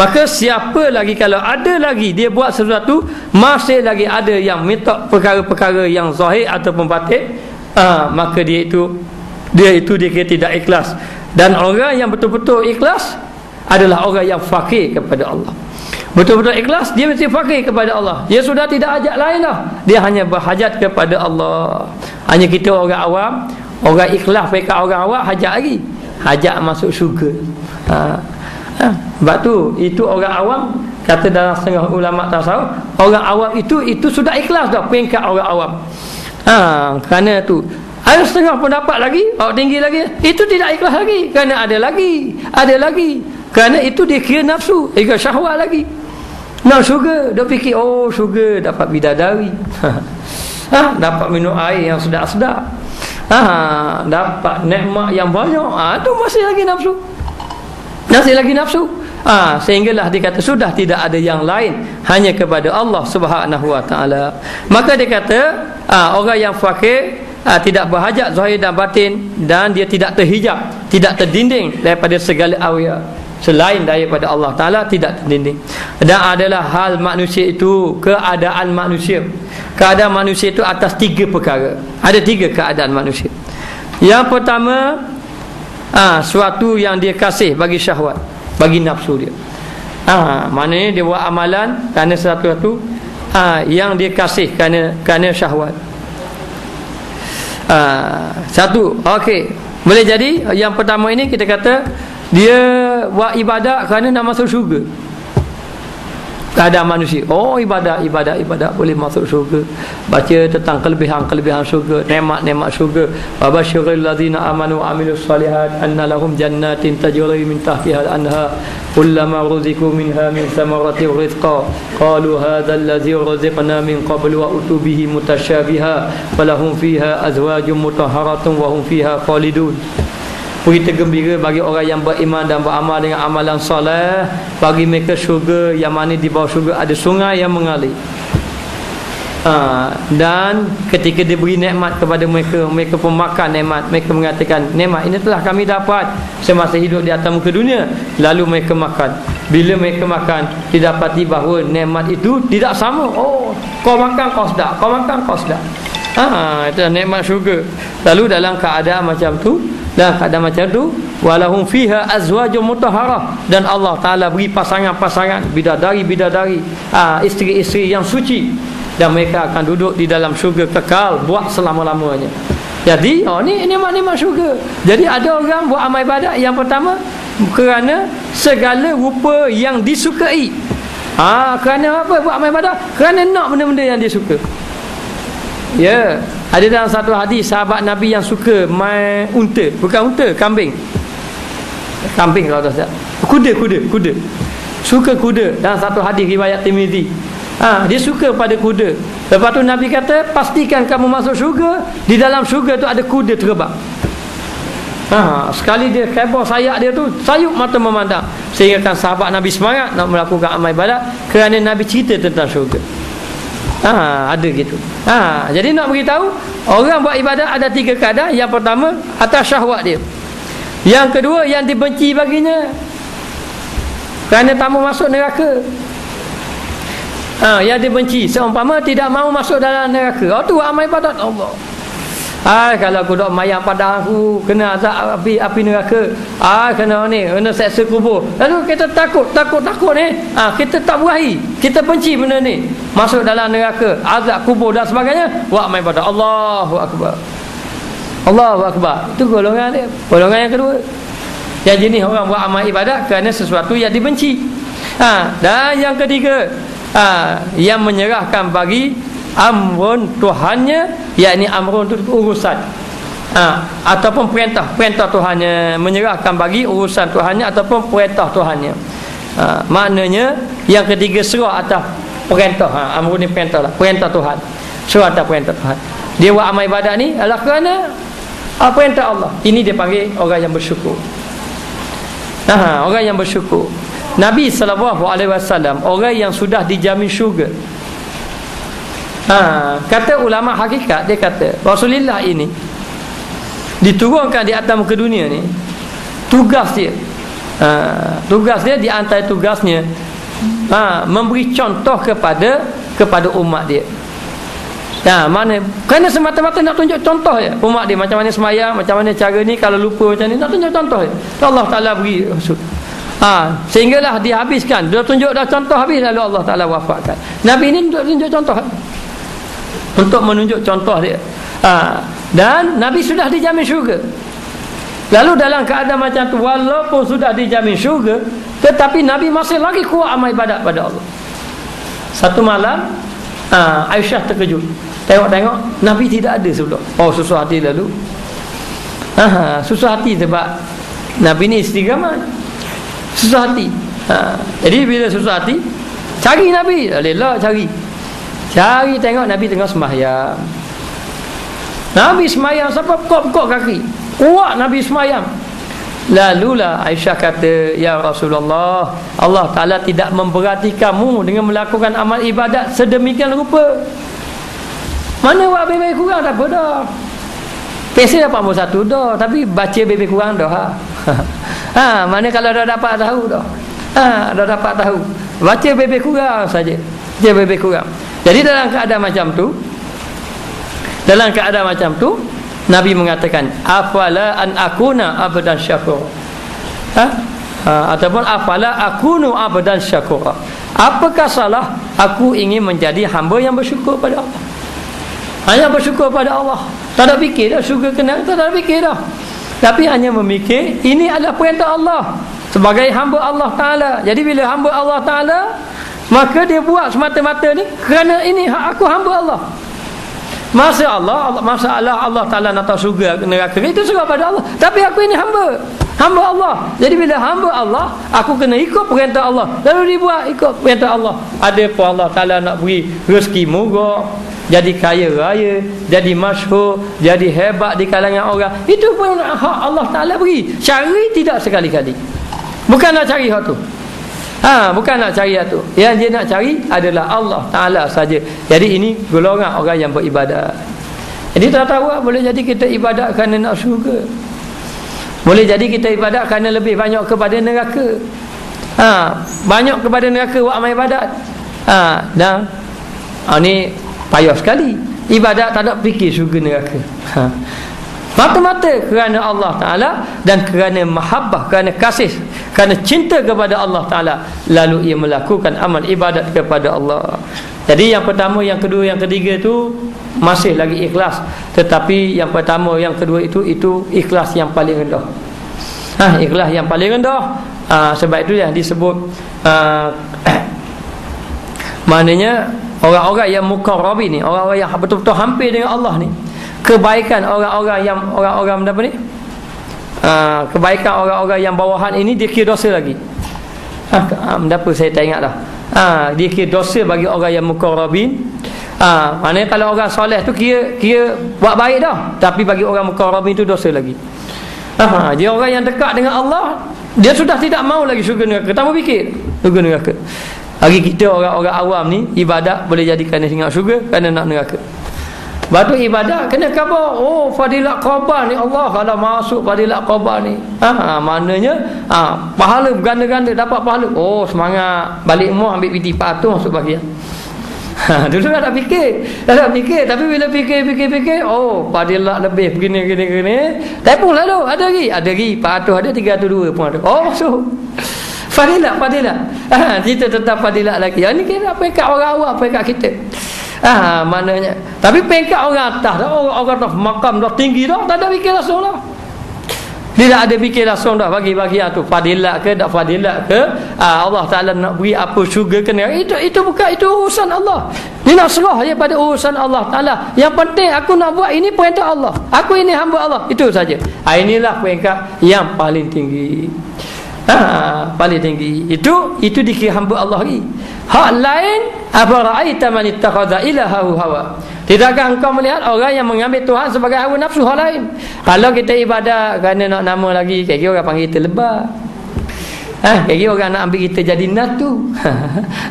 maka siapa lagi kalau ada lagi dia buat sesuatu masih lagi ada yang minta perkara-perkara yang zahir ataupun batin uh, maka dia itu dia itu dia kira tidak ikhlas. Dan orang yang betul-betul ikhlas adalah orang yang fakir kepada Allah. Betul-betul ikhlas dia mesti fakir kepada Allah. Dia sudah tidak ajak lain dah dia hanya berhajat kepada Allah. Hanya kita orang awam orang ikhlas mereka orang awam hajat lagi. Hajat masuk syurga. Ha. Ha. sebab tu itu orang awam kata dalam setengah ulama tasawuf orang awam itu itu sudah ikhlas dah peringkat orang awam. Ha. kerana tu. Ada setengah pendapat lagi orang tinggi lagi itu tidak ikhlas lagi. Kerana ada lagi ada lagi. Kerana itu dia kira nafsu Ega syahwat lagi. Nak syurga dia fikir oh syurga dapat bidadari. Ha, dapat minum air yang sedap-sedap. Ha, dapat nekmat yang banyak. Ha, tu masih lagi nafsu masih lagi nafsu? Ha, sehinggalah dia kata sudah tidak ada yang lain. Hanya kepada Allah subhanahu wa ta'ala. Maka dia kata ha, orang yang fakir ha, tidak berhajat zahir dan batin dan dia tidak terhijab tidak terdinding daripada segala awya selain daripada Allah Ta'ala tidak terdinding. Dan adalah hal manusia itu keadaan manusia. Keadaan manusia itu atas tiga perkara. Ada tiga keadaan manusia. Yang pertama ha, suatu yang dia kasih bagi syahwat bagi nafsu dia. Ha, maknanya dia buat amalan kerana ah ha, yang dia kasih kerana kerana syahwat. Ah satu okey. Boleh jadi yang pertama ini kita kata dia buat ibadat kerana nak masuk syurga keadaan manusia. Oh ibadat ibadat ibadat. Boleh masuk syurga. Baca tentang kelebihan-kelebihan syurga. Nikmat-nikmat syurga. Wabasyiril ladzina amanu wa amilus solihat anna lahum jannatin tajri min tahtiha al-anhar kullama ruziqu minha min samarati rizqa qalu hadha alladzi ruziqna min qablu wa utubihi mutasyabiha falahum fiha azwajun mutahharatun wa hum fiha khalidun Berita gembira bagi orang yang beriman dan beramal dengan amalan soleh. Bagi mereka syurga yang mana di bawah syurga ada sungai yang mengalir. Ha, Dan ketika diberi nikmat kepada mereka Mereka pun makan nikmat. Mereka mengatakan nikmat ini telah kami dapat Semasa hidup di atas muka dunia. Lalu mereka makan. Bila mereka makan Didapati bahawa nikmat itu tidak sama. Oh kau makan kau sedap. Kau makan kau sedap. Ah, ha, itu nikmat syurga. Lalu dalam keadaan macam tu, dan keadaan macam tu. Walahum fiha azwajum mutahharah. Dan Allah Taala beri pasangan-pasangan bidadari-bidadari ah isteri-isteri yang suci. Dan mereka akan duduk di dalam syurga kekal buat selama-lamanya. Jadi oh ni ini nikmat syurga. Jadi ada orang buat amal ibadat. Yang pertama kerana segala rupa yang disukai. Ah kerana apa? Buat amal ibadat. Kerana nak benda-benda yang dia suka ya ada dalam satu hadis sahabat Nabi yang suka main unta, bukan unta, kambing. Kambing kalau tak Kuda, kuda, kuda. Suka kuda dalam satu hadis riwayat Tirmizi. Ha, dia suka pada kuda. Lepas tu Nabi kata, pastikan kamu masuk syurga, di dalam syurga tu ada kuda terbang. Ha, sekali dia kebor sayak dia tu, sayup mata memandang. Sehingga kan sahabat Nabi semangat nak melakukan amal ibadat kerana Nabi cerita tentang syurga. Ha, ada gitu. Ha, jadi nak beritahu orang buat ibadat ada tiga keadaan. Yang pertama atas syahwat dia. Yang kedua yang dibenci baginya kerana tak mau masuk neraka. Ha, yang dibenci seumpama tidak mau masuk dalam neraka. Oh tu amal ibadat Allah. Ah kalau aku dok mayang pada aku kena azab api api neraka. Ah kena ni kena seksa kubur. Lalu kita takut takut takut ni. Ah kita tak buahi. Kita benci benda ni. Masuk dalam neraka, azab kubur dan sebagainya. Wa mai pada Allahu akbar. Allahu akbar. Itu golongan dia. Golongan yang kedua. Yang jenis orang buat amal ibadat kerana sesuatu yang dibenci. Ha, dan yang ketiga, ha, yang menyerahkan bagi amrun Tuhannya yakni amrun itu urusan. Ha, ataupun perintah. Perintah Tuhannya menyerahkan bagi urusan Tuhannya ataupun perintah Tuhannya. Ha, maknanya yang ketiga serah atas perintah. Ha, amrun ni perintah lah. Perintah Tuhan. Serah atas perintah Tuhan. Dia buat amal ibadat ni adalah kerana apa perintah Allah. Ini dia panggil orang yang bersyukur. Ha, orang yang bersyukur. Nabi SAW orang yang sudah dijamin syurga Ha, kata ulama hakikat dia kata Rasulullah ini diturunkan di atas muka dunia ni tugas dia ha, tugas dia di antara tugasnya ha, memberi contoh kepada kepada umat dia Ya, mana kerana semata-mata nak tunjuk contoh ya umat dia macam mana semayang, macam mana cara ni kalau lupa macam ni nak tunjuk contoh ya. Allah Taala beri maksud. Ha, sehinggalah dihabiskan. Dia tunjuk dah contoh habis lalu Allah Taala wafatkan. Nabi ini untuk tunjuk contoh. Untuk menunjuk contoh dia. Ha, dan Nabi sudah dijamin syurga. Lalu dalam keadaan macam tu walaupun sudah dijamin syurga, tetapi Nabi masih lagi kuat amal ibadat pada Allah. Satu malam ha, Aisyah terkejut. Tengok-tengok Nabi tidak ada sebelum Oh susah hati lalu ha, Susah hati sebab Nabi ni isteri gamai Susah hati ha, Jadi bila susah hati Cari Nabi Lelah cari Cari tengok Nabi tengah sembahyang Nabi sembahyang Siapa kok-kok kaki Kuat Nabi sembahyang Lalulah Aisyah kata Ya Rasulullah Allah Ta'ala tidak memberati kamu Dengan melakukan amal ibadat Sedemikian rupa mana buat lebih kurang tak apa dah. Pesen dapat nombor satu dah. Tapi baca lebih kurang dah. Ha. ha. Mana kalau dah dapat tahu dah. Ha. Dah dapat tahu. Baca lebih kurang saja. Baca lebih kurang. Jadi dalam keadaan macam tu. Dalam keadaan macam tu. Nabi mengatakan. Afala an akuna abadan syakur. Ha? Ha. Ataupun afala akunu abadan syakur. Apakah salah aku ingin menjadi hamba yang bersyukur pada Allah? Hanya bersyukur pada Allah. Tak ada fikir dah syurga kena, tak ada fikir dah. Tapi hanya memikir ini adalah perintah Allah sebagai hamba Allah Taala. Jadi bila hamba Allah Taala maka dia buat semata-mata ni kerana ini hak aku hamba Allah. Masa Allah, Allah masa Allah Allah Taala nak tahu syurga neraka itu serah pada Allah. Tapi aku ini hamba. Hamba Allah. Jadi bila hamba Allah, aku kena ikut perintah Allah. Lalu dibuat ikut perintah Allah. Ada pun Allah Taala nak beri rezeki moga, jadi kaya raya, jadi masyhur, jadi hebat di kalangan orang. Itu pun hak Allah Taala beri. Cari tidak sekali-kali. Bukan nak cari hak tu. Ha, bukan nak cari hak tu. Yang dia nak cari adalah Allah Taala saja. Jadi ini golongan orang yang beribadat. Jadi tak tahu boleh jadi kita ibadat kerana nak syurga. Boleh jadi kita ibadat kerana lebih banyak kepada neraka. Ha, banyak kepada neraka buat amal ibadat. Ha, dan ha, ni payah sekali ibadat tak ada fikir syurga neraka ha. mata-mata kerana Allah Ta'ala dan kerana mahabbah kerana kasih kerana cinta kepada Allah Ta'ala lalu ia melakukan amal ibadat kepada Allah jadi yang pertama, yang kedua, yang ketiga itu masih lagi ikhlas tetapi yang pertama, yang kedua itu itu ikhlas yang paling rendah ha, ikhlas yang paling rendah ha, sebab itu yang disebut ha, maknanya Orang-orang yang mukarrabi ni, orang-orang yang betul-betul hampir dengan Allah ni. Kebaikan orang-orang yang orang-orang apa ni? Uh, kebaikan orang-orang yang bawahan ini dia kira dosa lagi. Ha, uh, apa saya tak ingat dah. Ha, dia kira dosa bagi orang yang mukarrabin. Ha, maknanya kalau orang soleh tu kira kira buat baik dah, tapi bagi orang mukarrabin tu dosa lagi. Ha, dia orang yang dekat dengan Allah, dia sudah tidak mau lagi syurga neraka. Tak mau fikir syurga neraka. Bagi kita orang-orang awam ni Ibadat boleh jadikan singa syurga Kerana nak neraka Batu ibadat kena khabar. Oh fadilat korban ni Allah Kalau masuk fadilat korban ni. Ha, ha, Maknanya ha, Pahala berganda-ganda dapat pahala. Oh semangat. Balik rumah ambil piti patuh masuk bahagian Ha, dulu tak ada fikir. Tak ada fikir. Tapi bila fikir-fikir-fikir Oh fadilat lebih Begini, begini, begini. Telepon lalu Ada lagi. Ada lagi 400 ada 302 pun ada. Oh masuk. Fadilat, fadilat. Ha, cerita tentang fadilat lagi. Ini kira pekat orang awam, pekat kita. Ha, maknanya. Tapi pekat orang atas dah. Orang-orang dah makam dah tinggi dah. Tak ada fikir langsung dah. Tidak ada fikir langsung dah bagi-bagi tu. Fadilat ke, tak fadilat ke. Ha, Allah Ta'ala nak beri apa syurga ke. Itu itu bukan, itu urusan Allah. Ini nak serah je pada urusan Allah Ta'ala. Yang penting aku nak buat ini perintah Allah. Aku ini hamba Allah. Itu saja. Ha, inilah pekat yang paling tinggi ha, paling tinggi. Itu itu dikira hamba Allah lagi. Hak lain apa ra'aita man ittakhadha ilahahu hawa? Tidakkah engkau melihat orang yang mengambil Tuhan sebagai hawa nafsu hal lain? Kalau kita ibadah kerana nak nama lagi kira orang panggil kita lebah. Ha, kira orang nak ambil kita jadi natu